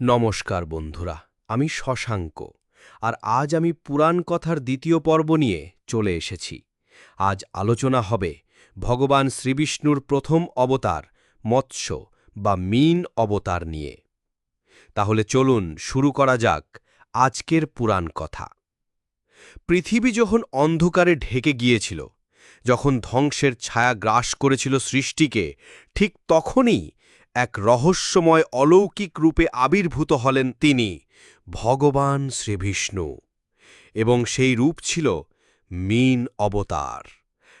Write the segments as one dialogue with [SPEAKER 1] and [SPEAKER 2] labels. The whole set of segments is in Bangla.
[SPEAKER 1] নমস্কার বন্ধুরা, আমি শশাঙ্ক, আর আজ আমি পুরাণ কথার দ্বিতীয় পর্ব নিয়ে চলে এসেছি। আজ আলোচনা হবে ভগবান শ্রীবিষ্ণুর প্রথম অবতার, মৎস্য বা মিন অবতার নিয়ে। তাহলে চলুন শুরু করা যাক আজকের পুরাণ কথা। পৃথিবী যখন অন্ধকারে ঢেকে গিয়েছিল, যখন ধ্বংসের ছায়া গ্রাস করেছিল সৃষ্টিকে, ঠিক তখনই এক রহস্যময় অলৌকিক রূপে আবির্ভূত হলেন তিনি, ভগবান শ্রীবিষ্ণু। এবং সেই রূপ ছিল মিন অবতার।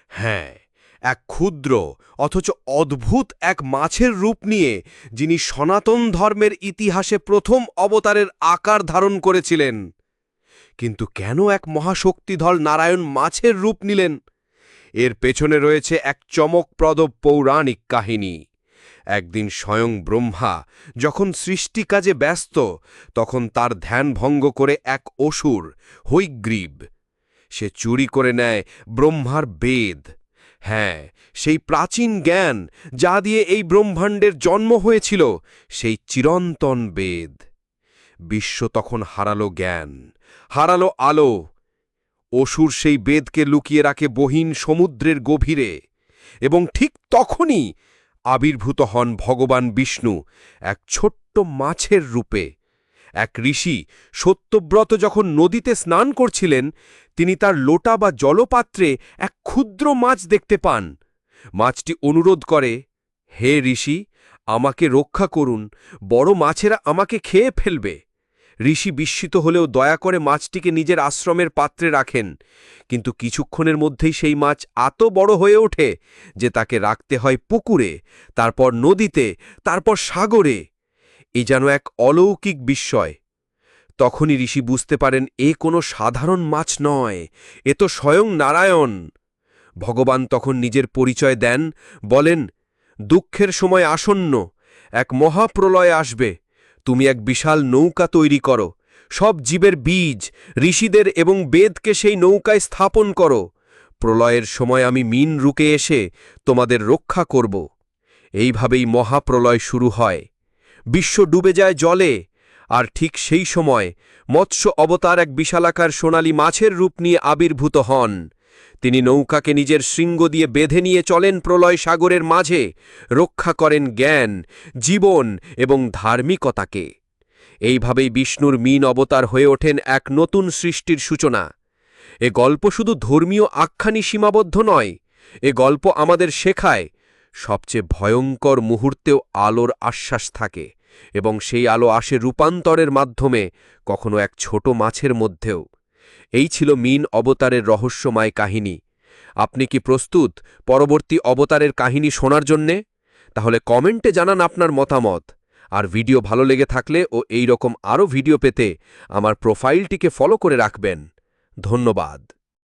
[SPEAKER 1] হ্যাঁ এক ক্ষুদ্র অথচ অদ্ভুত এক মাছের রূপ নিয়ে যিনি সনাতন ধর্মের ইতিহাসে প্রথম অবতারের আকার ধারণ করেছিলেন। কিন্তু কেন এক মহাশক্তিধর নারায়ণ মাছের রূপ নিলেন? এর পেছনে রয়েছে এক চমকপ্রদ পৌরাণিক কাহিনী। একদিন স্বয়ং ব্রহ্মা যখন সৃষ্টি কাজে ব্যস্ত, তখন তার ধ্যান ভঙ্গ করে এক অসুর, হৈগ্রীব, সে চুরি করে নেয় ব্রহ্মার বেদ। হ্যাঁ সেই প্রাচীন জ্ঞান যা দিয়ে এই ব্রহ্মাণ্ডের জন্ম হয়েছিল, সেই চিরন্তন বেদ। বিশ্ব তখন হারালো জ্ঞান, হারালো আলো। অসুর সেই বেদকে লুকিয়ে রাখে বহীন সমুদ্রের গভীরে এবং ঠিক তখনই আবির্ভূত হন ভগবান বিষ্ণু এক ছোট্ট মাছের রূপে। এক ঋষি সত্যব্রত যখন নদীতে স্নান করছিলেন, তিনি তার লোটা বা জলপাত্রে এক ক্ষুদ্র মাছ দেখতে পান। মাছটি অনুরোধ করে, হে ঋষি, আমাকে রক্ষা করুন, বড় মাছেরা আমাকে খেয়ে ফেলবে। ঋষি বিস্মিত হলেও দয়া করে মাছটিকে নিজের আশ্রমের পাত্রে রাখেন। কিন্তু কিছুক্ষণের মধ্যেই সেই মাছ এত বড় হয়ে ওঠে যে তাকে রাখতে হয় পুকুরে, তারপর নদীতে, তারপর সাগরে। এ যেন এক অলৌকিক বিস্ময়। তখনই ঋষি বুঝতে পারেন, এ কোনো সাধারণ মাছ নয়, এ তো স্বয়ং নারায়ণ। ভগবান তখন নিজের পরিচয় দেন, বলেন, দুঃখের সময় আসন্ন, এক মহাপ্রলয় আসবে। তুমি এক বিশাল নৌকা তৈরি করো। সব জীবের বীজ, ঋষিদের এবং বেদকে সেই নৌকায় স্থাপন করো। প্রলয়ের সময় আমি মিন রুকে এসে তোমাদের রক্ষা করব। এইভাবেই মহাপ্রলয় শুরু হয়। বিশ্ব ডুবে যায় জলে, আর ঠিক সেই সময় মৎস্য অবতার এক বিশালাকার সোনালি মাছের রূপ নিয়ে আবির্ভূত হন। তিনি নৌকাকে নিজের শৃঙ্গ দিয়ে বেঁধে নিয়ে চলেন প্রলয় সাগরের মাঝে। রক্ষা করেন জ্ঞান, জীবন এবং ধার্মিকতাকে। এইভাবেই বিষ্ণুর মিন অবতার হয়ে ওঠেন এক নতুন সৃষ্টির সূচনা। এ গল্প শুধু ধর্মীয় আখ্যানই সীমাবদ্ধ নয়, এ গল্প আমাদের শেখায় সবচেয়ে ভয়ঙ্কর মুহূর্তেও আলোর আশ্বাস থাকে এবং সেই আলো আসে রূপান্তরের মাধ্যমে, কখনো এক ছোট মাছের মধ্যেও। এই ছিল মিন অবতারের রহস্যময় কাহিনী। আপনি কি প্রস্তুত পরবর্তী অবতারের কাহিনী শোনার জন্যে? তাহলে কমেন্টে জানান আপনার মতামত। আর ভিডিও ভালো লেগে থাকলে ও এই রকম আরও ভিডিও পেতে আমার প্রোফাইলটিকে ফলো করে রাখবেন। ধন্যবাদ।